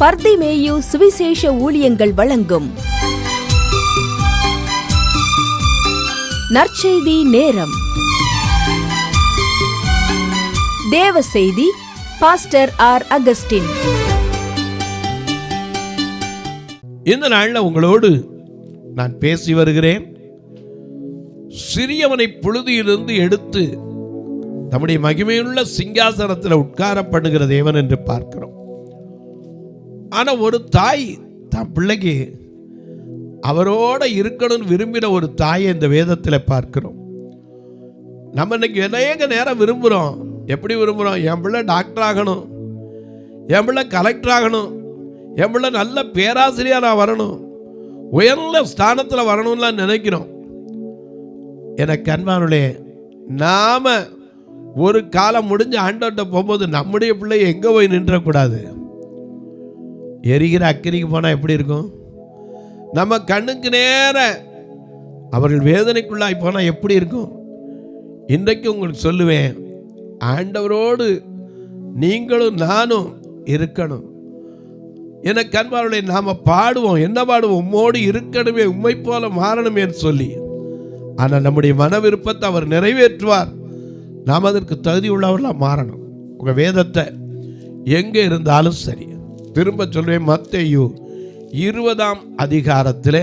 பர்திமேயு சுவிசேஷ ஊழியங்கள் வழங்கும். நற்செய்தி நேரம். தேவ செய்தி பாஸ்டர் ஆர் அகஸ்டின். இந்த நாளில் உங்களோடு நான் பேசி வருகிறேன். சிறியவனை புழுதியிலிருந்து எடுத்து நம்முடைய மகிமையுள்ள சிங்காசனத்தில் உட்காரப்படுகிற தேவன் என்று பார்க்கிறோம். ஆனால் ஒரு தாய் தன் பிள்ளைக்கு அவரோட இருக்கணும்னு விரும்பின ஒரு தாயை இந்த வேதத்தில் பார்க்கிறோம். நம்ம இன்னைக்கு அநேக நேரம் விரும்புகிறோம் எப்படி விரும்புகிறோம் என் பிள்ளை டாக்டர் ஆகணும். என் பிள்ளை கலெக்டர் ஆகணும். என் பிள்ளை நல்ல பேராசிரியராக வரணும். உயர்ந்த ஸ்தானத்தில் வரணும்லாம் நினைக்கிறோம். எனக்கு அன்பானுடைய நாம் ஒரு காலம் முடிஞ்சு ஆண்டோட்ட போகும்போது நம்முடைய பிள்ளை எங்கே போய் நின்றக்கூடாது? எரிகிற அக்கினிக்கு போனால் எப்படி இருக்கும்? நம்ம கண்ணுக்கு நேர அவர்கள் வேதனைக்குள்ளாய் போனால் எப்படி இருக்கும்? இன்றைக்கு உங்களுக்கு சொல்லுவேன் ஆண்டவரோடு நீங்களும் நானும் இருக்கணும். என அன்பாளை நாம் பாடுவோம். என்ன பாடுவோம்? உம்மோடு இருக்கணுமே உம்மை போல மாறணுமே சொல்லி. ஆனால் நம்முடைய மன விருப்பத்தை அவர் நிறைவேற்றுவார். நாம் அதற்கு தகுதி உள்ளவர்களாக மாறணும். உங்கள் வேதத்தை எங்கே இருந்தாலும் சரி. திரும்ப சொல்வேன் மத்தையு இருபதாம் அதிகாரத்தில்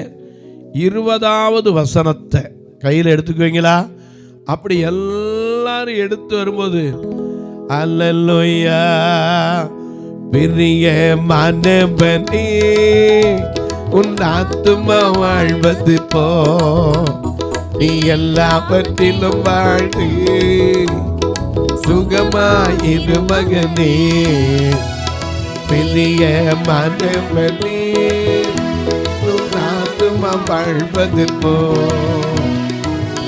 இருபதாவது வசனத்தை கையில் எடுத்துக்குவீங்களா? அப்படி எல்லாரும் எடுத்து வரும்போது அல்லல்லுயா பெரிய மனபனே உன் ஆத்துமா வாழ்வது போ. நீ எல்லாவற்றிலும் வாழ்ந்து சுகமாயிரு மகனே. பெரிய மனபனே உன் வாழ்வது போ.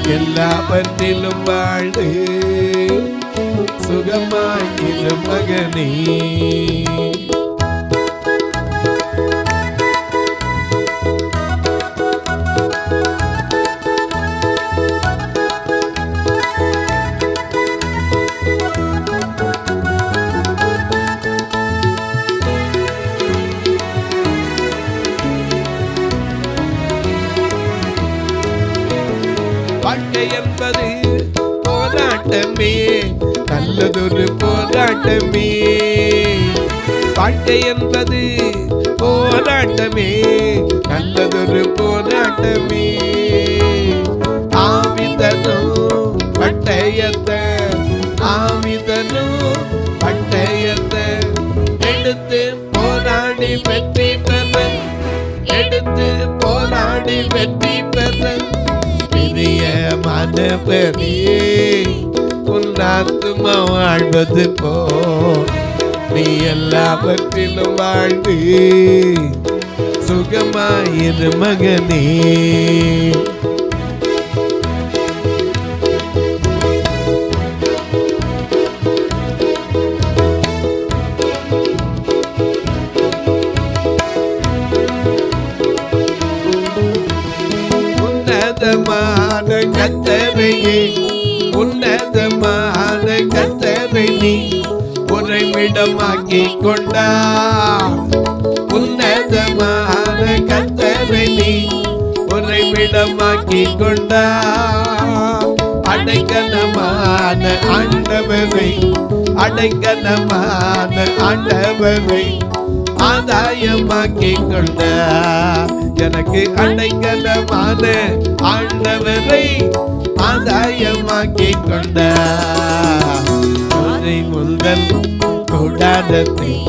எல்லாவற்றிலும் வாழ்ந்து சுகமாயிரு மகனே. நல்லதொரு போராட்டமே. வாழ்க்கை என்பது போராட்டமே. நல்லதொரு போராட்டமே. ஆவிதனும் பட்டயத்தை ஆவிதனும் பட்டயத்தை எடுத்து போராடி வெற்றி பெற. எடுத்து போராடி வெற்றி பெற. பெரிய மனபரியே ஆத்மா வாழ்வது போ. நீ எல்லாவற்றிலும் வாழ்ந்து சுகமாயிரு மகனே. உறைவிடமாக்கி கொண்டா உன்னதமான கத்தரை நீ உறைவிடமாக்கி கொண்டா அடைக்கலமான ஆண்டவரை அடைக்கலமான ஆண்டவரை ஆதாயமாக்கி கொண்ட எனக்கு அடைக்கலமான ஆண்டவரை ஆதாயமாக்கி கொண்ட முதல் கூடாரத்தை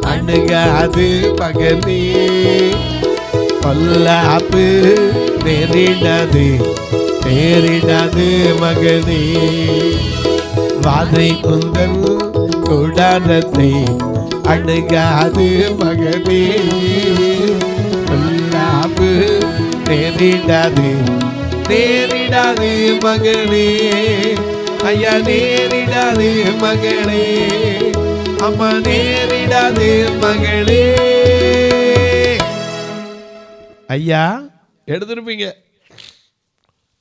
அணுகாது பகலே. பல்லாப்பு நேரிடாது நேரிடாது மகனே. வாதை குந்தல் கூடாரத்தை அணுகாது மகனே. பல்லாப்பு நேரிடாது நேரிடாது மகனே. ஐயா நேரிடாது மகளே அம்மா நேரிடாது மகளே ஐயா எடுத்திருப்பீங்க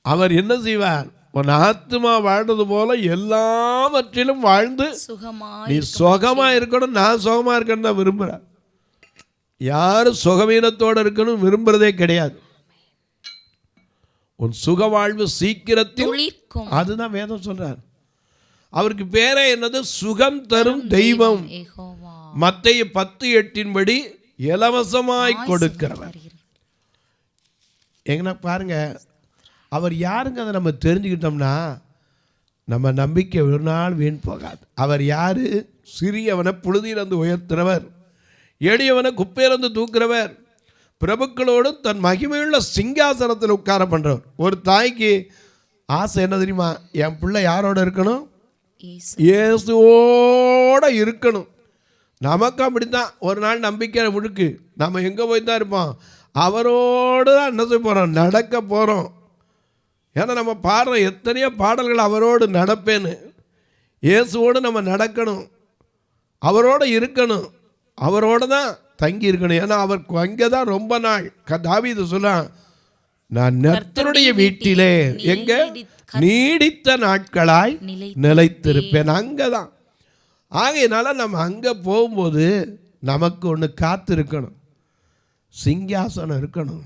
அவர் என்ன செய்வார் உன் ஆத்மா வாழ்றது போல எல்லாவற்றிலும் வாழ்ந்து நீ சுகமா இருக்கணும் நான் சுகமா இருக்கணும் தான் விரும்புகிறேன் யாரும் சுகவீனத்தோடு இருக்கணும் விரும்புறதே கிடையாது உன் சுக வாழ்வு சீக்கிரத்தில் அதுதான் வேதம் சொல்றார் அவருக்கு பேரே என்னது? சுகம் தரும் தெய்வம் மத்தைய பத்து எட்டின்படி இலவசமாய் கொடுக்கிறவர். எங்கன்னா பாருங்க அவர் யாருங்க அதை நம்ம தெரிஞ்சுக்கிட்டோம்னா நம்ம நம்பிக்கை ஒரு நாள் வீண் போகாது. அவர் யாரு? சிறியவனை புழுதியிலிருந்து உயர்த்துறவர். எளியவனை குப்பையிலிருந்து தூக்குறவர். பிரபுக்களோடு தன் மகிமையுள்ள சிங்காசனத்தில் உட்கார பண்ணுறவர் ஒரு தாய்க்கு ஆசை என்ன தெரியுமா? என் பிள்ளை யாரோட இருக்கணும்? இயேசுவோட இருக்கணும். நமக்கு அப்படித்தான். ஒரு நாள் நம்பிக்கை முழுக்கு. நம்ம எங்கே போய் தான் இருப்போம்? அவரோடு தான் என்ன செய்ய போகிறோம் நடக்க போகிறோம் ஏன்னா நம்ம பாடுற எத்தனையோ பாடல்கள் அவரோடு நடப்பேன்னு. இயேசுவோடு நம்ம நடக்கணும். அவரோடு இருக்கணும். அவரோடு தான் தங்கி இருக்கணும். ஏன்னா அவர் அங்கே தான் ரொம்ப நாள். க தாவி இது சொன்னான் நான் நர்த்தனுடைய வீட்டிலே எங்க? நீடித்த நாட்களாய் நிலை நிலைத்திருப்பேன். அங்கே தான் ஆகையினால நம்ம அங்கே போகும்போது நமக்கு ஒன்று காத்து இருக்கணும் சிங்காசனம் இருக்கணும்.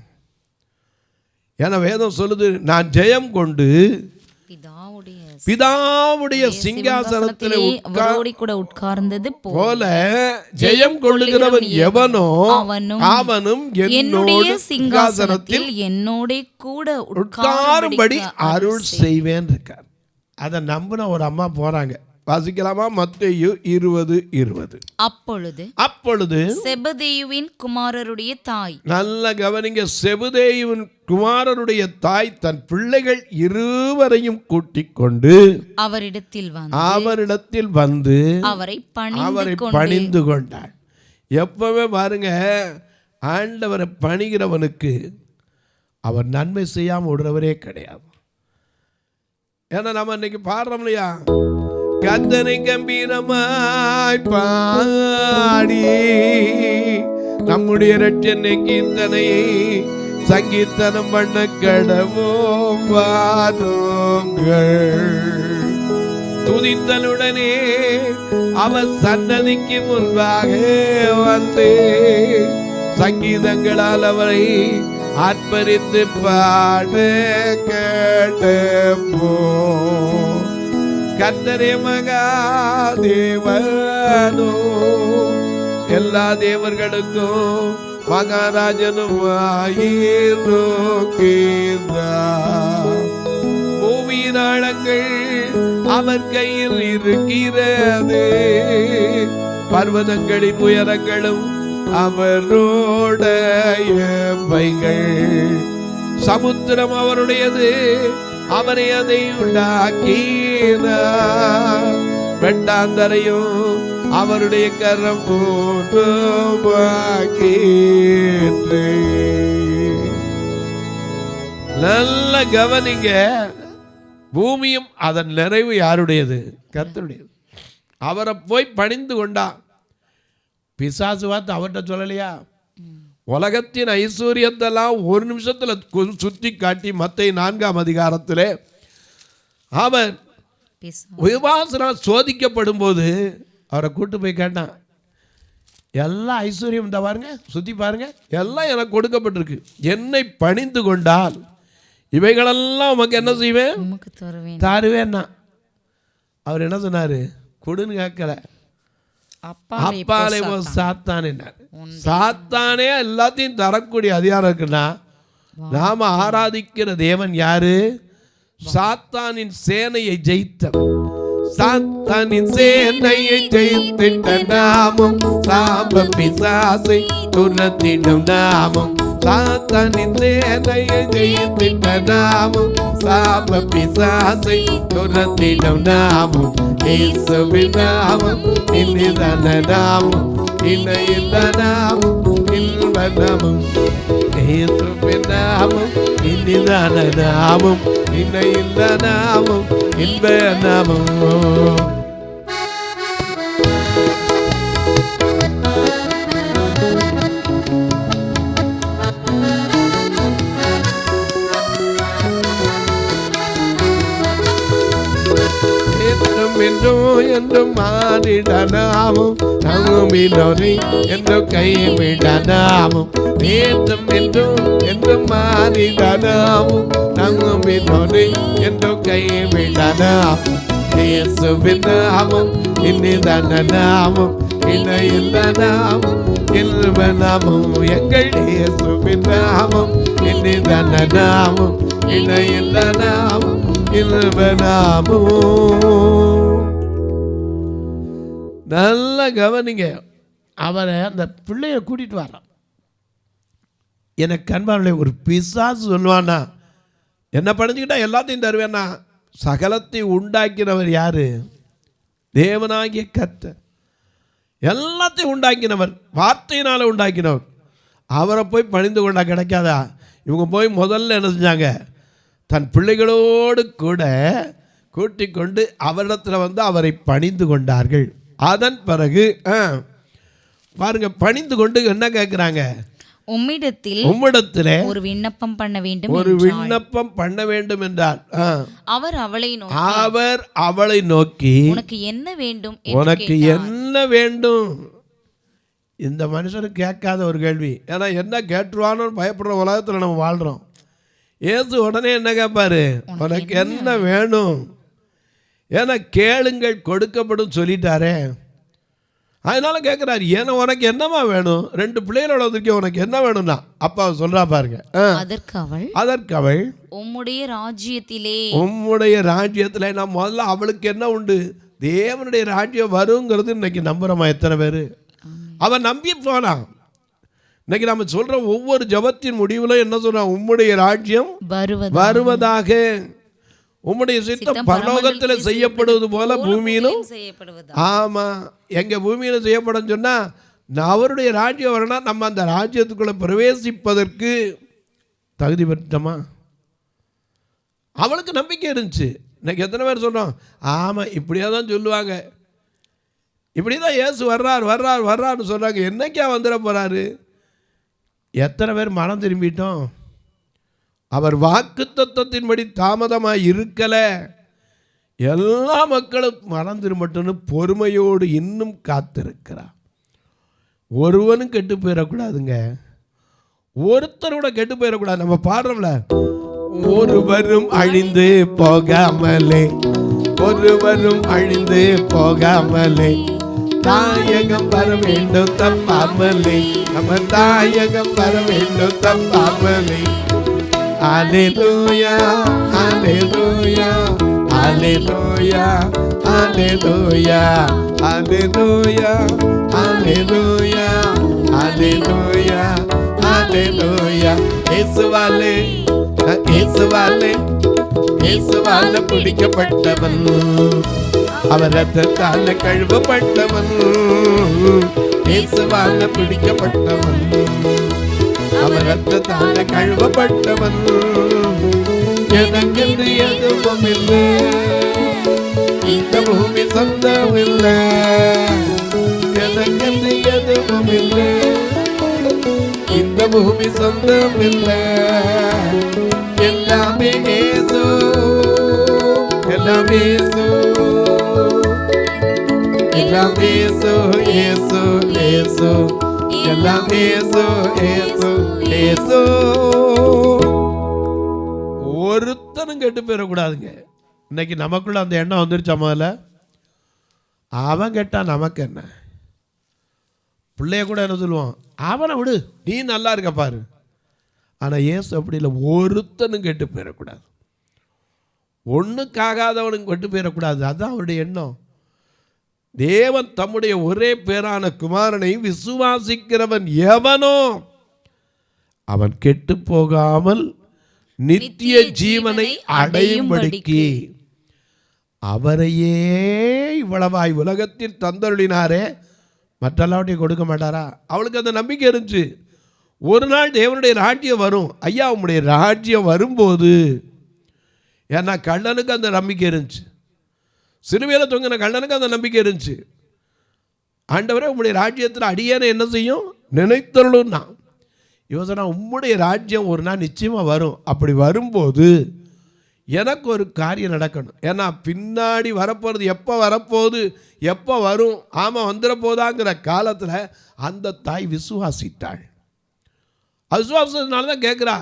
ஏன்னா வேதம் சொல்லுது நான் ஜெயம் கொண்டு பிதாவுடைய சிங்காசனத்தில் அவரோடு கூட உட்கார்ந்தது போல ஜெயம் கொள்ளுகிறவன் எவனோ அவனும் அவனும் என்னுடைய என்னோடு சிங்காசனத்தில் என்னோட கூட உட்காரும்படி அருள் செய்வேன் இருக்கார் அதை நம்பின ஒரு அம்மா போறாங்க வாசிக்கலாமா? மத்தேயு இருபது இருபது. அப்பொழுது அப்பொழுது செபதேயுவின் குமாரருடைய தாய். நல்ல கவனிங்க செபுதேயுவின் குமாரருடைய தாய் தன் பிள்ளைகள் இருவரையும் கூட்டிக் கொண்டு அவரிடத்தில் வந்து அவரிடத்தில் வந்து அவரை அவரை பணிந்து கொண்டு பணிந்து கொண்டாள். எப்பவே பாருங்க ஆண்டவரை பணிகிறவனுக்கு அவர் நன்மை செய்யாமல் விடுறவரே கிடையாது. ஏன்னா நம்ம இன்னைக்கு பாடுறோம் இல்லையா? கத்தனை கம்பீரமாய் பாடி நம்முடைய ரட்சனை கீர்த்தனை சங்கீர்த்தனம் பண்ண கடவோம் வாருங்கள் துதித்தலுடனே அவர் சன்னதிக்கு முன்பாக வந்து சங்கீதங்களால் அவரை ஆர்ப்பரித்து பாட கேட்டப்போ கத்தரே மகாதேவனோ எல்லா தேவர்களுக்கும் மகாராஜனும் பூமியின் ஆழங்கள் அவர் கையில் இருக்கிறது. பர்வதங்களின் உயரங்களும் அவரோட பைகள். சமுத்திரம் அவருடையது. அவரை அதை உண்டாக்கினார் வெட்டாந்தரையும் அவருடைய கரம் போன்று நல்ல கவனிங்க. பூமியும் அதன் நிறைவு யாருடையது? கர்த்தருடையது. அவரை போய் பணிந்து கொண்டா. பிசாசு பார்த்து அவர்கிட்ட சொல்லலையா? உலகத்தின் ஐஸ்வர்யத்தெல்லாம் ஒரு நிமிஷத்தில் சுற்றி காட்டி மத்தை நான்காம் அதிகாரத்தில் அவர் பேச- விபாசனம் சோதிக்கப்படும் போது அவரை கூட்டு போய் கேட்டான் எல்லா ஐஸ்வர்யம் இந்த பாருங்க சுற்றி பாருங்க எல்லாம் எனக்கு கொடுக்கப்பட்டிருக்கு. என்னை பணிந்து கொண்டால் இவைகளெல்லாம் உமக்கு என்ன செய்வேன்? தாருவேன்னா அவர் என்ன சொன்னார் கொடுன்னு கேட்கல. அப்பா அப்பாலே சாத்தான். சாத்தானே எல்லாத்தையும் தரக்கூடிய அதிகாரம் இருக்குன்னா நாம ஆராதிக்கிற தேவன் யாரு? சாத்தானின் சேனையை ஜெயித்தவன். சாத்தானின் சேனையை ஜெயித்திட்ட நாமம் சாப பிசாசை துரத்திடும் நாமம். சாத்தனி சேனையை ஜெயித்திட்ட நாமம் சாப பிசாசை துரத்திடம் நாமும் இயேசுவின் நாமம் இனிதான நாமும் இணைந்த நாமும் இன்ப நாமம் இயேசுவின் நாமம் இனிதான நாமம் இணைந்த நாமம் இன்ப நாமம் என்றும் என்றும் மாறிடனாமும் என்றும் மாறிடனாவும் நம்புமினோரை என்றும் கைவிடனாவும் நேற்றும் என்றும் என்றும் மாறிடனாமும் நம்புமினோரை என்றும் கைவிடனாவும். இயேசுவின் நாமம் இனிதான நாமம் இணையில்ல நாமம் இல்வ நாமம் எங்கள் இயேசுவின் நாமம் இனிதான நாமம் இணையில்ல நாமம் இல்வ நாமம் நல்லா கவனிங்க. அவரை அந்த பிள்ளைய கூட்டிட்டு வரான். எனக்கு கண்பார்களை ஒரு பிசாசு சொல்லுவானா என்ன படிச்சுக்கிட்டா எல்லாத்தையும் தருவேன்னா சகலத்தை உண்டாக்கினவர் யாரு? தேவனாகிய கர்த்தர். எல்லாத்தையும் உண்டாக்கினவர் வார்த்தையினால் உண்டாக்கினவர். அவரை போய் பணிந்து கொண்டா கிடைக்காதா? இவங்க போய் முதல்ல என்ன செஞ்சாங்க? தன் பிள்ளைகளோடு கூட கூட்டிக் கொண்டு அவரிடத்துல வந்து அவரை பணிந்து கொண்டார்கள். அதன் பிறகு ஆ, பாருங்க பணிந்து கொண்டு என்ன கேட்குறாங்க உம்மிடத்தில் உம்மிடத்தில் ஒரு விண்ணப்பம் பண்ண வேண்டும் ஒரு. விண்ணப்பம் பண்ண வேண்டும் என்றார். ஆ. அவர் அவளை நோக்கி அவர் அவளை நோக்கி உனக்கு என்ன வேண்டும்? என்று உனக்கு. என்ன வேண்டும்? இந்த மனுஷனுக்கு கேட்காத ஒரு கேள்வி. ஏன்னா என்ன கேட்டுருவானு பயப்படுற உலகத்தில் நம்ம வாழ்கிறோம் ஏசு உடனே என்ன கேட்பாரு உனக்கு என்ன வேணும்? ஏன்னா கேளுங்கள் கொடுக்கப்படும் சொல்லிட்டாரே. அதனால கேட்குறாரு ஏன்னா உனக்கு என்னம்மா வேணும்? ரெண்டு பிள்ளைகளோட வந்திருக்கேன் உனக்கு என்ன வேணும்னா? அப்பா சொல்றா பாருங்க. அதற்கு அவள் அதற்கு அவள் உம்முடைய ராஜ்யத்திலே உம்முடைய ராஜ்யத்தில் நான் முதல்ல அவளுக்கு என்ன உண்டு? தேவனுடைய ராஜ்யம் வருங்கிறது இன்னைக்கு நம்புறோமா எத்தனை பேர்? அவன் நம்பி போனான். இன்னைக்கு நம்ம சொல்ற ஒவ்வொரு ஜபத்தின் முடிவில் என்ன சொல்றான்? உம்முடைய ராஜ்யம் வருவது வருவதாக. உம்முடைய சித்தம் பரலோகத்தில் செய்யப்படுவது போல பூமியிலும் செய்யப்படுவது? ஆமா. எங்க பூமியில செய்யப்படும் சொன்னா நான் அவருடைய ராஜ்யம் வரணும் நம்ம அந்த ராஜ்யத்துக்குள்ள பிரவேசிப்பதற்கு தகுதி பெற்றோமா? அவளுக்கு நம்பிக்கை இருந்துச்சு. இன்னைக்கு எத்தனை பேர் சொல்றோம் ஆமா இப்படியே தான் சொல்லுவாங்க. இப்படி தான் இயேசு வர்றார் வர்றார் வர்றார்னு சொல்றாங்க. என்னைக்கா வந்துட போறாரு? எத்தனை பேர் மனம் திரும்பிட்டோம். அவர் வாக்கு தத்துவத்தின்படி தாமதமாக இருக்கலை. எல்லா மக்களும் மறந்துரு மட்டும்னு பொறுமையோடு இன்னும் காத்திருக்கிறார். ஒருவனும் கெட்டு போயிடக்கூடாதுங்க ஒருத்தர் கூட கெட்டு போயிடக்கூடாது நம்ம பாடுறோம்ல ஒருவரும் அழிந்து போகாமலே ஒருவரும் அழிந்து போகாமலே தாயகம் வர வேண்டும் தப்பாமலே நம்ம தாயகம் வர வேண்டும் தப்பாமலே Aleluya, aleluya, aleluya, aleluya, aleluya, aleluya, aleluya, aleluya. vale இயேசுவாலே இயேசுவால பிடிக்கப்பட்டவன் அவர் ரத்தத்தால கழுவப்பட்டவன் இயேசுவால பிடிக்கப்பட்டவன் அவர் ரத்தத்தால கழுவப்பட்டவன். எனக்கென்று எதுவும் இல்லை இந்த பூமி சொந்தம் இல்லை எனக்கென்று எதுவும் இல்லை இந்த பூமி சொந்தம் இல்லை எல்லாமே ஏசு. எல்லாமே ஏசு. எல்லாம் ஏசு ஏசு ஏசு. எல்லாம் ஏசு ஏசு ஏசு. ஒருத்தனும் கெட்டு போயிடக்கூடாதுங்க. இன்னைக்கு நமக்குள்ள அந்த எண்ணம் வந்துருச்சா முதல்ல? அவன் கேட்டான் நமக்கு என்ன? பிள்ளைய கூட என்ன சொல்லுவான்? அவனை விடு நீ நல்லா இருக்க பாரு. ஆனால் ஏசு அப்படி இல்லை. ஒருத்தனும் கெட்டு போயிடக்கூடாது. ஒன்றுக்காகாதவனுக்கு கெட்டு போயிடக்கூடாது. அதுதான் அவருடைய எண்ணம். தேவன் தம்முடைய ஒரே பேரான குமாரனை விசுவாசிக்கிறவன் எவனோ அவன் கெட்டு போகாமல் நித்திய ஜீவனை அடையும்படிக்கு. அவரையே இவ்வளவாய் உலகத்தில் தந்தருளினாரே. மற்றெல்லாவற்றையும் கொடுக்க மாட்டாரா? அவளுக்கு அந்த நம்பிக்கை இருந்துச்சு. ஒரு நாள் தேவனுடைய ராஜ்யம் வரும். ஐயா உம்முடைய ராஜ்யம் வரும்போது ஏன்னா கள்ளனுக்கு அந்த நம்பிக்கை இருந்துச்சு. சிறுமையில் தொங்கின கண்ணனுக்கு அந்த நம்பிக்கை இருந்துச்சு. ஆண்டவரே உம்முடைய ராஜ்யத்தில் அடியேனை என்ன செய்யும்? நினைத்தருளும் நான் இவன் உம்முடைய ராஜ்யம் ஒரு நாள் நிச்சயமாக வரும். அப்படி வரும்போது எனக்கு ஒரு காரியம் நடக்கணும். ஏன்னா பின்னாடி வரப்போகிறது எப்போ வரப்போகுது எப்போ வரும் ஆமாம் வந்துட போதாங்கிற காலத்தில் அந்த தாய் விசுவாசித்தாள். விசுவாசத்தினால தான் கேட்குறா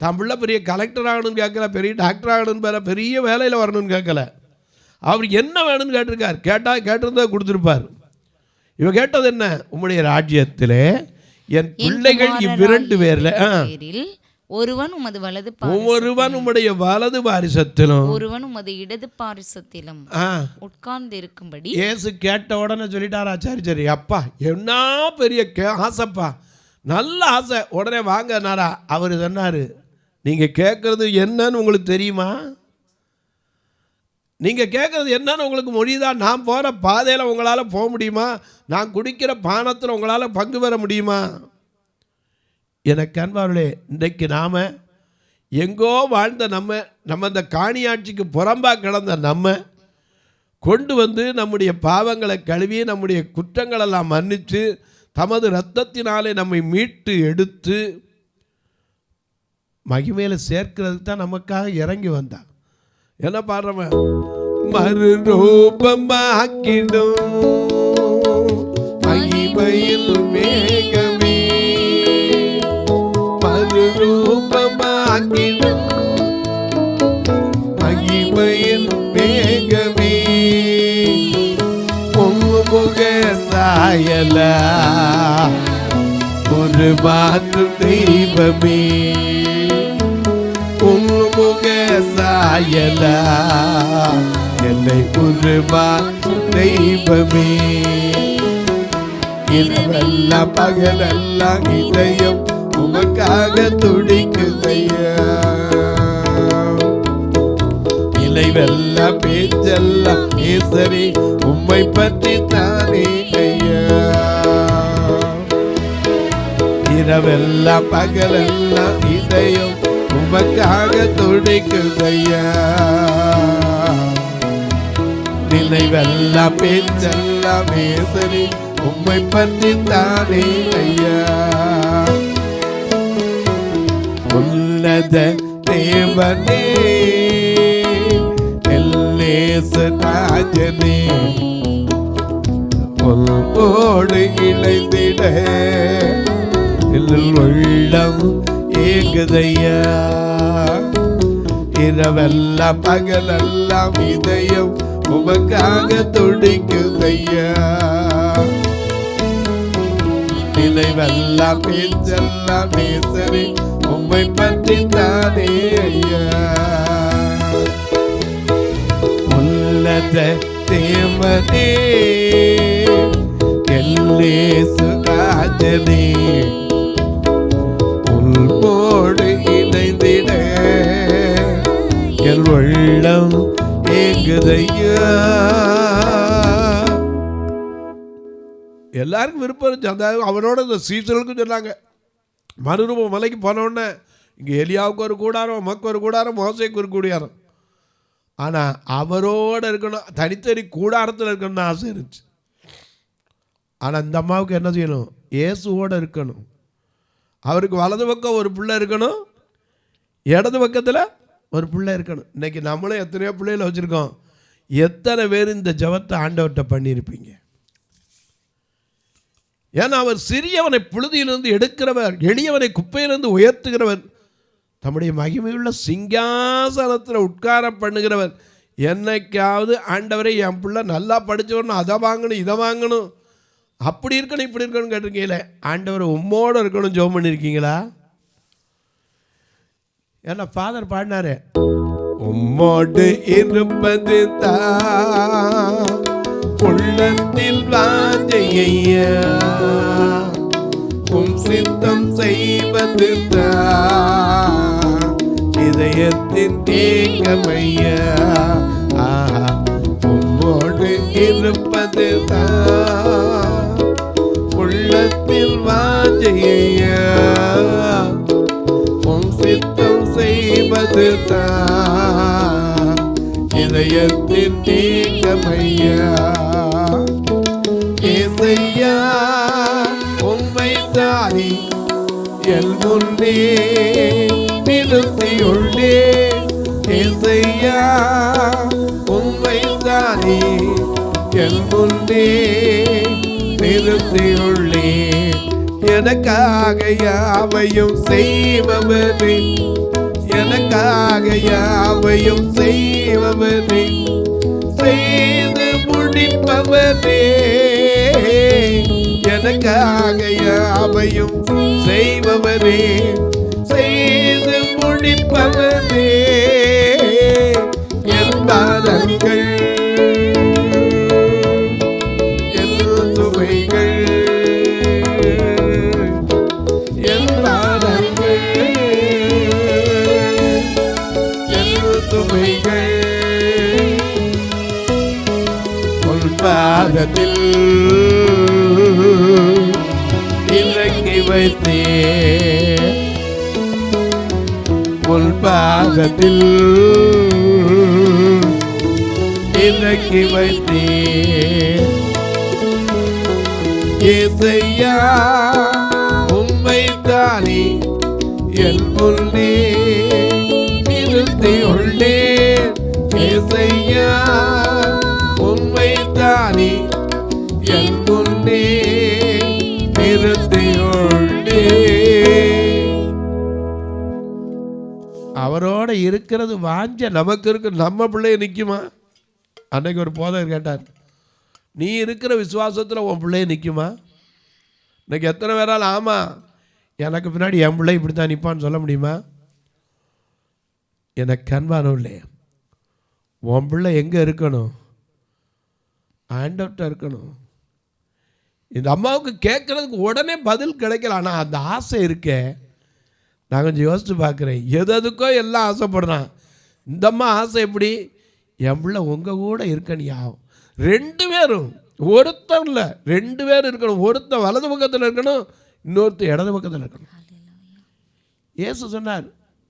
தான் பெரிய கலெக்டர் ஆகணும்னு கேட்கல பெரிய டாக்டர் ஆகணும்னு வேற பெரிய வேலையில் வரணும்னு கேட்கல அவர் என்ன வேணும்னு கேட்டிருக்கார். கேட்டால் கேட்டிருந்தா கொடுத்துருப்பார். இவ கேட்டது என்ன? உம்முடைய ராஜ்யத்திலே என் பிள்ளைகள் இவ்விரண்டு பேரில் ஒருவன் உமது வலது ஒவ்வொருவன் உம்முடைய வலது பாரிசத்திலும் ஒருவன் உமது இடது பாரிசத்திலும் உட்கார்ந்து இருக்கும்படி இயேசு கேட்ட உடனே சொல்லிட்டாரா சரி சரி அப்பா என்ன பெரிய ஆசைப்பா. நல்ல ஆசை. உடனே வாங்கனாரா அவர் சொன்னார் நீங்கள் கேட்குறது என்னன்னு உங்களுக்கு தெரியுமா? நீங்கள் கேட்குறது என்னன்னு உங்களுக்கு மொழிதா? நான் போகிற பாதையில் உங்களால் போக முடியுமா? நான் குடிக்கிற பானத்தில் உங்களால் பங்கு பெற முடியுமா? எனக்கு அன்பார்களே இன்றைக்கு நாம் எங்கோ வாழ்ந்த நம்ம நம்ம இந்த காணியாட்சிக்கு புறம்பாக கிடந்த நம்ம கொண்டு வந்து நம்முடைய பாவங்களை கழுவி நம்முடைய குற்றங்களெல்லாம் மன்னித்து தமது இரத்தத்தினாலே நம்மை மீட்டு எடுத்து மகிமையில் சேர்க்கிறதுக்கு தான் நமக்காக இறங்கி வந்தான் என்ன பாடுறவன்? மறுரூபமாக்கிடும். மகிமையில் மேகமே. மறுரூபமாக்கிடும். மகிமையில் மேகமே. பொங்குமுக சாயலா. ஒரு மாற்று தெய்வமே. முக சாயலா என்னை உருமா தெய்வமே. இரவெல்லாம் பகலெல்லாம் இதயம் உமக்காக துடிக்குதையா. இலைவெல்ல பேச்செல்லாம் கேசரி உம்மை பற்றி தானே ஐயா. இரவெல்லாம் பகலெல்லாம் இதயம் உமக்காக துடிக்குதையா. நினைவெல்லாம் பேச்செல்லாம் சரி உம்மை பற்றி தானே ஐயா. உன்னத தேவனே எல்லேசராஜனே உன்னோடு இணைந்திட. இதில் உள்ளம் ஏகுதையா இரவெல்லாம் பகலெல்லாம் இதயம் உமக்காக துடிக்குதையா. நினைவெல்லாம் பேச்செல்லாம் நேசரே உம்மை பற்றி தானே ஐயா. உள்ளத தேவனே எல்லேசு ராஜனே உள்போடு உள்ளம் ஏங்குதையா? எல்லாருக்கும் விருப்பம் இருந்துச்சு. அந்த அவனோட இந்த சீசனுக்கும் சொன்னாங்க. மறுரூப மலைக்கு போனோடனே இங்கே எலியாவுக்கு ஒரு கூடாரம் மக்கு ஒரு கூடாரம் மோசைக்கு ஒரு கூடாரம் ஆனால் அவரோட இருக்கணும் தனித்தனி கூடாரத்தில் இருக்கணும்னு ஆசை இருந்துச்சு. ஆனால் இந்த அம்மாவுக்கு என்ன செய்யணும்? இயேசுவோடு இருக்கணும். அவருக்கு வலது பக்கம் ஒரு பிள்ளை இருக்கணும். இடது பக்கத்தில் ஒரு பிள்ளை இருக்கணும். இன்னைக்கு நம்மளும் எத்தனையோ பிள்ளைகளை வச்சுருக்கோம். எத்தனை பேர் இந்த ஜபத்தை ஆண்டவர்கிட்ட பண்ணியிருப்பீங்க? ஏன்னா அவர் சிறியவனை புழுதியிலிருந்து எடுக்கிறவர் எளியவனை குப்பையிலிருந்து உயர்த்துகிறவர் தம்முடைய மகிமையுள்ள சிங்காசனத்தில் உட்கார பண்ணுகிறவர் என்னைக்காவது ஆண்டவரை என் பிள்ளை நல்லா படித்தவரணும் அதை வாங்கணும் இதை வாங்கணும். அப்படி இருக்கணும் இப்படி இருக்கணும் கேட்டிருக்கீங்களே ஆண்டவர் உம்மோடு இருக்கணும் ஜோம் பண்ணியிருக்கீங்களா? ஏன்னா ஃபாதர் பாடினாரு? உம்மோடு இருப்பது தான் உள்ளத்தில் வாஞ்சையா உம் சித்தம் செய்வது இதயத்தின் தேங்கமையா உம்மோடு இருப்பது தான் உள்ளத்தில் வாஞ்சையா செய்வது தான் இதயத்தின் தீங்கமையா? ஏசையா உண்மை தாரி எல் முன்னே நிறுத்தியுள்ளே. உண்மை தாரி எல் முன்னே நிறுத்தியுள்ளே. எனக்காக யாவையும் செய்பவரே எனக்காக யாவையும் செய்பவரே செய்து முடிப்பவரே எனக்காக யாவையும் செய்பவரே செய்து முடிப்பவரே என்பார்கள் உலகத்தில் இறக்கி வைத்தே உன் பாதத்தில் இறக்கி வைத்தே ஏசையா உண்மை உண்மைத்தானே என் உள்ளே நிறுத்தி உள்ளேன் ஏசையா அவரோட இருக்கிறது வாஞ்ச நமக்கு இருக்கு நம்ம பிள்ளைய நிற்குமா அன்னைக்கு ஒரு போதகர் கேட்டார் நீ இருக்கிற விசுவாசத்தில் உன் பிள்ளைய நிற்குமா இன்னைக்கு எத்தனை பேரால் ஆமாம் எனக்கு பின்னாடி என் பிள்ளை இப்படி தான் நிற்பான்னு சொல்ல முடியுமா? எனக்கு இல்லையே. உன் பிள்ளை எங்கே இருக்கணும்? ஆண்டவர்கிட்ட இருக்கணும். இந்த அம்மாவுக்கு கேட்குறதுக்கு உடனே பதில் கிடைக்கல ஆனால் அந்த ஆசை இருக்கே. நான் கொஞ்சம் யோசித்து பார்க்குறேன். எது எதுக்கோ எல்லாம் ஆசைப்படுறான். இந்த அம்மா ஆசை எப்படி? பிள்ளை உங்கள் கூட இருக்கணியா? ரெண்டு பேரும். ஒருத்தன் இல்லை ரெண்டு பேரும் இருக்கணும். ஒருத்தன் வலது பக்கத்தில் இருக்கணும் இன்னொருத்தர் இடது பக்கத்தில் இருக்கணும். இயேசு சொன்னார்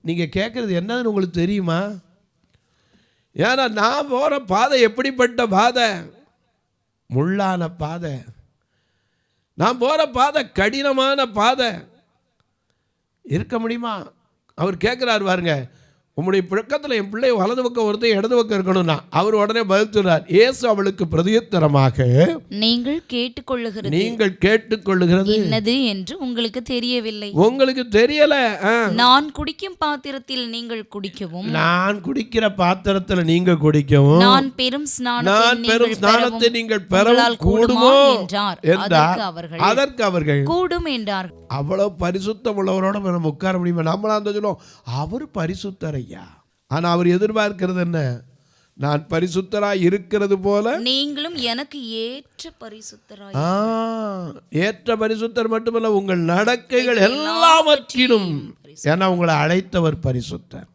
நீங்கள் கேட்குறது என்னதுன்னு உங்களுக்கு தெரியுமா? ஏன்னா நான் போகிற பாதை எப்படிப்பட்ட பாதை? முள்ளான பாதை. நான் போகிற பாதை கடினமான பாதை. இருக்க முடியுமா? அவர் கேட்குறாரு பாருங்க. உம்முடைய பக்கத்தில் என் பிள்ளை வலது பக்கம் ஒருத்தர் இடது பக்கம் இருக்கணும்னா அவர் உடனே பதில் சொல்றார் இயேசு அவளுக்கு பிரதியுத்தரமாக நீங்கள் கேட்டுக்கொள்ளுகிறது. நீங்கள் கேட்டுக்கொள்ளுகிறது. என்னது என்று உங்களுக்கு தெரியவில்லை. உங்களுக்கு தெரியல. நான் குடிக்கும் பாத்திரத்தில் நீங்கள் குடிக்கவும். நான் குடிக்கிற பாத்திரத்தில் நீங்க குடிக்கவும். நான் பெரும் நான் பெரும் ஸ்நானத்தை நீங்கள் பெறவும் கூடுமா என்றார். அவர்கள் அதற்கு அவர்கள் கூடும் என்றார் அவ்வளோ பரிசுத்தம் உள்ளவரோட நம்ம உட்கார முடியுமா? நம்மளா சொல்லுவோம் அவர் பரிசுத்தர். ஐயா ஆனால் அவர் எதிர்பார்க்கிறது என்ன? நான் பரிசுத்தராய் இருக்கிறது போல நீங்களும் எனக்கு ஏற்ற பரிசுத்தராய் ஆ, ஏற்ற பரிசுத்தர் மட்டுமல்ல உங்கள் நடக்கைகள் எல்லாவற்றிலும். ஏன்னா உங்களை அழைத்தவர் பரிசுத்தர்.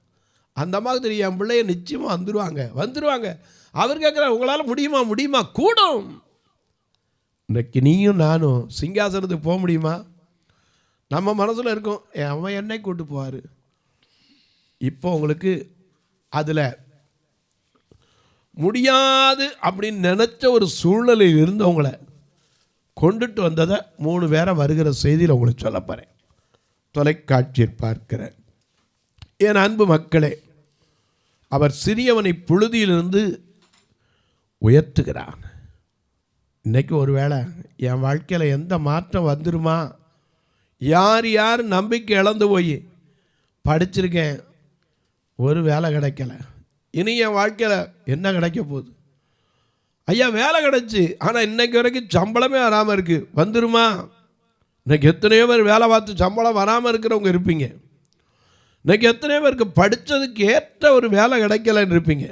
அந்த மாதிரி என் பிள்ளைய நிச்சயமாக வந்துடுவாங்க வந்துடுவாங்க அவர் கேட்குற உங்களால் முடியுமா? முடியுமா? கூடும். இன்னைக்கு நீயும் நானும் சிங்காசனத்துக்கு போக முடியுமா? நம்ம மனசில் இருக்கும் "ஏ, அவன் என்னை கூட்டு போவார். இப்போ உங்களுக்கு அதில் முடியாது அப்படின்னு நினச்ச ஒரு சூழ்நிலையில் இருந்தவங்கள கொண்டுட்டு வந்ததை மூணு பேரை வருகிற செய்தியில் உங்களுக்கு சொல்ல போகிறேன் தொலைக்காட்சியில் பார்க்கிறேன். என் அன்பு மக்களே அவர் சிறியவனை புழுதியிலிருந்து உயர்த்துகிறான் இன்றைக்கி ஒரு வேளை என் வாழ்க்கையில் எந்த மாற்றம் வந்துருமா? யார் யார் நம்பிக்கை இழந்து போய் படிச்சிருக்கேன் ஒரு வேலை கிடைக்கல. இனி என் வாழ்க்கையில் என்ன கிடைக்க போகுது? ஐயா வேலை கிடைச்சி. ஆனால் இன்றைக்கு வரைக்கும் சம்பளமே வராமல் இருக்குது வந்துருமா? இன்றைக்கி எத்தனையோ பேர் வேலை பார்த்து சம்பளம் வராமல் இருக்கிறவங்க இருப்பீங்க. இன்றைக்கி எத்தனையோ பேருக்கு படித்ததுக்கு ஏற்ற ஒரு வேலை கிடைக்கலன்னு இருப்பீங்க.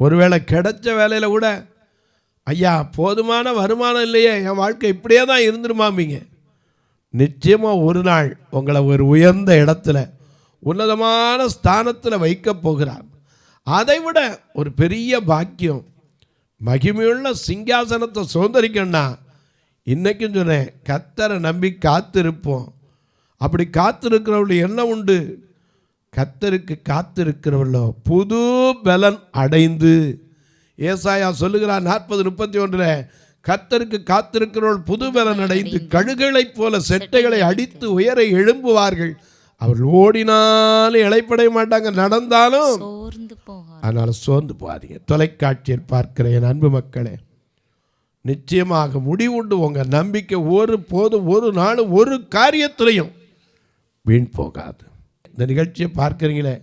ஒருவேளை கிடைச்ச வேலையில் கூட ஐயா போதுமான வருமானம் இல்லையே. என் வாழ்க்கை இப்படியே தான் இருந்துருமாம்பிங்க நிச்சயமாக ஒரு நாள் உங்களை ஒரு உயர்ந்த இடத்துல உன்னதமான ஸ்தானத்தில் வைக்கப் போகிறார். அதை விட ஒரு பெரிய பாக்கியம் மகிமையுள்ள சிங்காசனத்தை சுதந்திரிக்கணும்னா இன்றைக்கும் சொன்னேன் கத்தரை நம்பி காத்திருப்போம். அப்படி காத்திருக்கிறவர்கள் என்ன உண்டு? கத்தருக்கு காத்திருக்கிறவர்களோ புது பலன் அடைந்து. ஏசாயா சொல்லுகிறார் நாற்பது முப்பத்தி ஒன்றில் கத்தருக்கு காத்திருக்கிறவர்கள் புது பலன் அடைந்து கழுகளைப் போல செட்டைகளை அடித்து உயர எழும்புவார்கள். அவர்கள் ஓடினாலும் இழைப்படைய மாட்டாங்க. நடந்தாலும் அதனால் சோர்ந்து போகாதீங்க. தொலைக்காட்சியில் பார்க்கிற என் அன்பு மக்களே நிச்சயமாக முடிவுண்டு. உங்கள் நம்பிக்கை ஒரு போதும் ஒரு நாள் ஒரு காரியத்திலையும் வீண் போகாது. இந்த நிகழ்ச்சியை பார்க்குறீங்களே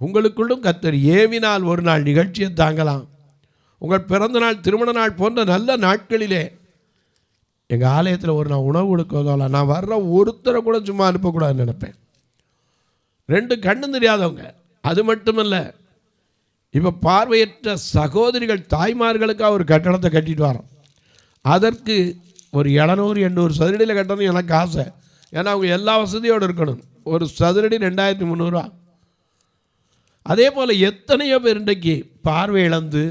உங்களுக்குள்ளும் கத்தர் ஏவினால் ஒரு நாள் நிகழ்ச்சியை தாங்கலாம். உங்கள் பிறந்த நாள் திருமண நாள் போன்ற நல்ல நாட்களிலே எங்கள் ஆலயத்தில் ஒரு நான் உணவு கொடுக்கறதால நான் வர்ற ஒருத்தரை கூட சும்மா அனுப்பக்கூடாதுன்னு நினைப்பேன். ரெண்டு கண்ணு தெரியாதவங்க. அது மட்டுமல்ல இப்போ பார்வையற்ற சகோதரிகள் தாய்மார்களுக்காக ஒரு கட்டடத்தை கட்டிட்டு வரோம். அதற்கு ஒரு எழுநூறு எண்ணூறு சதுரடியில் கட்டணும் எனக்கு ஆசை. ஏன்னா அவங்க எல்லா வசதியோடு இருக்கணும். ஒரு சதுரடி ரெண்டாயிரத்தி முந்நூறுரூவா அதே போல் எத்தனையோ பேர் இன்றைக்கு பார்வை இழந்து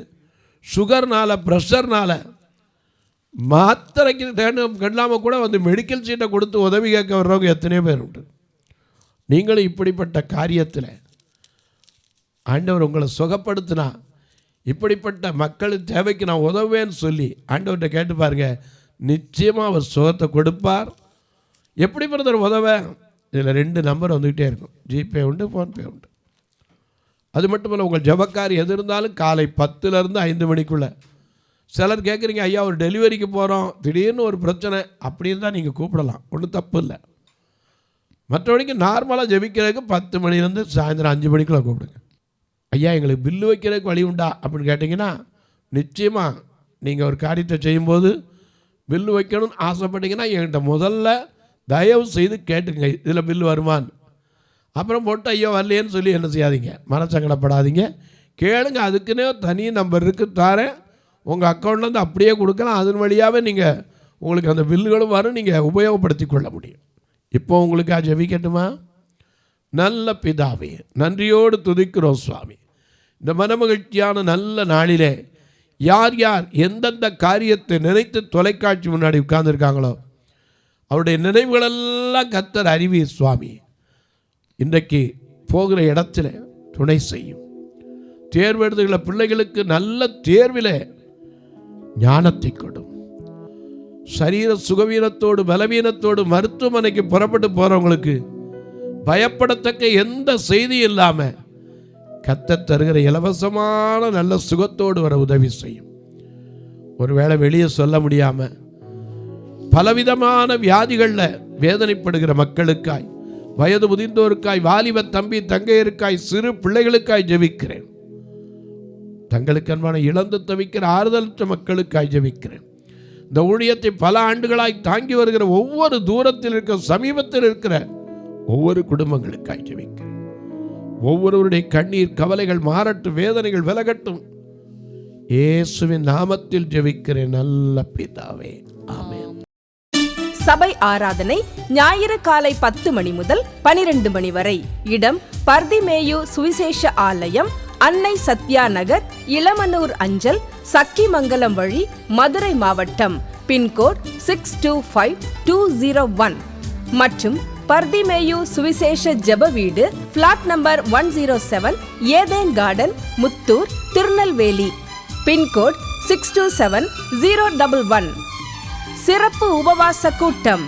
சுகர்னால ப்ரெஷர்னால மாத்திரைக்கு கண்டாமல் கூட வந்து மெடிக்கல் சீட்டை கொடுத்து உதவி கேட்க வர்றவங்க எத்தனையோ பேர் உண்டு. நீங்களும் இப்படிப்பட்ட காரியத்தில் ஆண்டவர் உங்களை சுகப்படுத்தினா இப்படிப்பட்ட மக்கள் தேவைக்கு நான் உதவுவேன்னு சொல்லி ஆண்டவர்கிட்ட கேட்டு பாருங்க. நிச்சயமாக அவர் சுகத்தை கொடுப்பார். எப்படி பிரதர் உதவ? இதில் ரெண்டு நம்பர் வந்துக்கிட்டே இருக்கும். ஜிபே உண்டு ஃபோன்பே உண்டு. அது மட்டுமல்ல உங்கள் ஜபக்கார் எது இருந்தாலும் காலை பத்துலேருந்து ஐந்து மணிக்குள்ளே சிலர் கேட்குறீங்க ஐயா ஒரு டெலிவரிக்கு போகிறோம் திடீர்னு ஒரு பிரச்சனை அப்படின்னு தான் நீங்கள் கூப்பிடலாம். ஒன்றும் தப்பு இல்லை. மற்றபடிக்கு நார்மலாக ஜெபிக்கிறதுக்கு பத்து மணிலேருந்து சாயந்தரம் அஞ்சு மணிக்குள்ளே கூப்பிடுங்க. ஐயா எங்களுக்கு பில்லு வைக்கிறதுக்கு வழி உண்டா? அப்படின்னு கேட்டிங்கன்னா நிச்சயமாக நீங்கள் ஒரு காரியத்தை செய்யும்போது பில்லு வைக்கணும்னு ஆசைப்பட்டீங்கன்னா என்கிட்ட முதல்ல தயவு செய்து கேட்டுங்க இதில் பில்லு வருமான்னு. அப்புறம் போட்டு ஐயோ வரலையேன்னு சொல்லி என்ன செய்யாதீங்க? மனசங்கடப்படாதீங்க. கேளுங்க அதுக்குன்னே தனி நம்பர் இருக்கு தாரேன். உங்கள் அக்கௌண்ட்லேருந்து அப்படியே கொடுக்கலாம். அதன் வழியாகவே நீங்கள் உங்களுக்கு அந்த பில்லுகளும் வரும். நீங்கள் உபயோகப்படுத்தி கொள்ள முடியும். இப்போ உங்களுக்கு ஜெபிக்கட்டுமா? நல்ல பிதாவே நன்றியோடு துதிக்கிறோம் சுவாமி. இந்த மனமகிழ்ச்சியான நல்ல நாளிலே யார் யார் எந்தெந்த காரியத்தை நினைத்து தொலைக்காட்சி முன்னாடி உட்கார்ந்துருக்காங்களோ அவருடைய நினைவுகளெல்லாம் கத்தர் அறிவி சுவாமி. இன்றைக்கு போகிற இடத்துல துணை செய்யும். தேர்வெழுதுகிற பிள்ளைகளுக்கு நல்ல தேர்வில் ஞானத்தை கொடும். சரீர சுகவீனத்தோடு பலவீனத்தோடு மருத்துவமனைக்கு புறப்பட்டு போகிறவங்களுக்கு பயப்படத்தக்க எந்த செய்தி இல்லாமல் கத்த தருகிற இலவசமான நல்ல சுகத்தோடு வர உதவி செய்யும். ஒருவேளை வெளியே சொல்ல முடியாமல் பலவிதமான வியாதிகளில் வேதனைப்படுகிற மக்களுக்காய் வயது முதிர்ந்தோருக்காய் வாலிப தம்பி தங்கையருக்காய் சிறு பிள்ளைகளுக்காய் ஜெபிக்கிறேன். தங்களுக்கு அன்பான இழந்து தவிக்கிற ஆறுதலற்ற மக்களுக்காய் ஜபிக்கிறேன். இந்த ஊழியத்தை பல ஆண்டுகளாய் தாங்கி வருகிற ஒவ்வொரு தூரத்தில் இருக்கிற சமீபத்தில் இருக்கிற ஒவ்வொரு குடும்பங்களுக்காய் ஜபிக்கிறேன். ஒவ்வொருவருடைய கண்ணீர் கவலைகள் மாறட்டும் வேதனைகள் விலகட்டும். இயேசுவின் நாமத்தில் ஜெபிக்கிறேன் நல்ல பிதாவே. ஆமேன். சபை ஆராதனை ஞாயிறு காலை பத்து மணி முதல் பனிரெண்டு மணி வரை. இடம் பர்திமேயு சுவிசேஷ ஆலயம் அன்னை சத்யா நகர் இளமனூர் அஞ்சல் சக்கிமங்கலம் வழி மதுரை மாவட்டம் pin code six two five two zero one. மற்றும் பர்திமேயு சுவிசேஷ ஜெப வீடு plot number one zero seven Eden garden Muthur Tirunelveli. Pin code six two seven zero double one. சிறப்பு உபவாச கூட்டம்.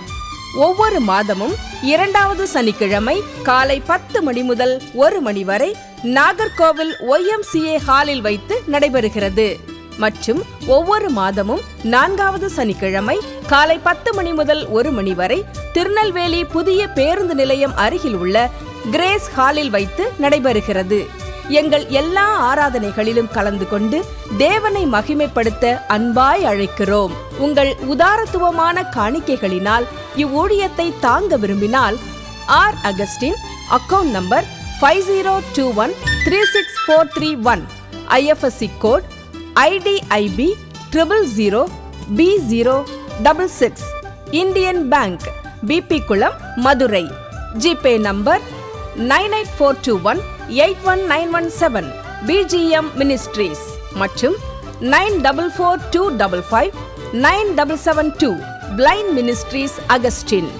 ஒவ்வொரு மாதமும் இரண்டாவது சனிக்கிழமை காலை பத்து மணி முதல் ஒரு மணி வரை நாகர்கோவில் ஒய்எம்சிஏ ஹாலில் வைத்து நடைபெறுகிறது. மற்றும் ஒவ்வொரு மாதமும் நான்காவது சனிக்கிழமை காலை பத்து மணி முதல் ஒரு மணி வரை திருநெல்வேலி புதிய பேருந்து நிலையம் அருகில் உள்ள கிரேஸ் ஹாலில் வைத்து நடைபெறுகிறது. எங்கள் எல்லா ஆராதனைகளிலும் கலந்து கொண்டு தேவனை மகிமைப்படுத்த அன்பாய் அழைக்கிறோம். உங்கள் உதாரத்துவமான காணிக்கைகளினால் இவ்வூழியத்தை தாங்க விரும்பினால் R Augustine account number five zero two one three six four three one IFSC code IDIB triple zero B zero double six Indian bank BB Kulam Madurai. GPay number nine eight four two one eight one nine one seven BGM ministries மற்றும் nine double four two double five nine double seven two blind ministries Augustine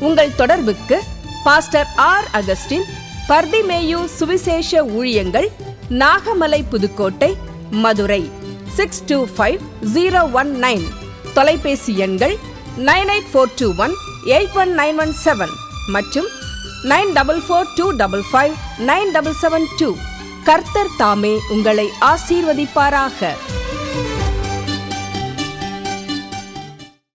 உங்கள் தொடர்புக்கு pastor R Augustine Bartimaeus சுவிசேஷ ஊழியங்கள் Nagamalai Pudukkottai Madurai six two five zero one nine தொலைபேசி எண்கள் nine eight four two one eight one nine one seven மற்றும் nine double four two double five nine double seven two கர்த்தர் தாமே உங்களை ஆசீர்வதிப்பாராக.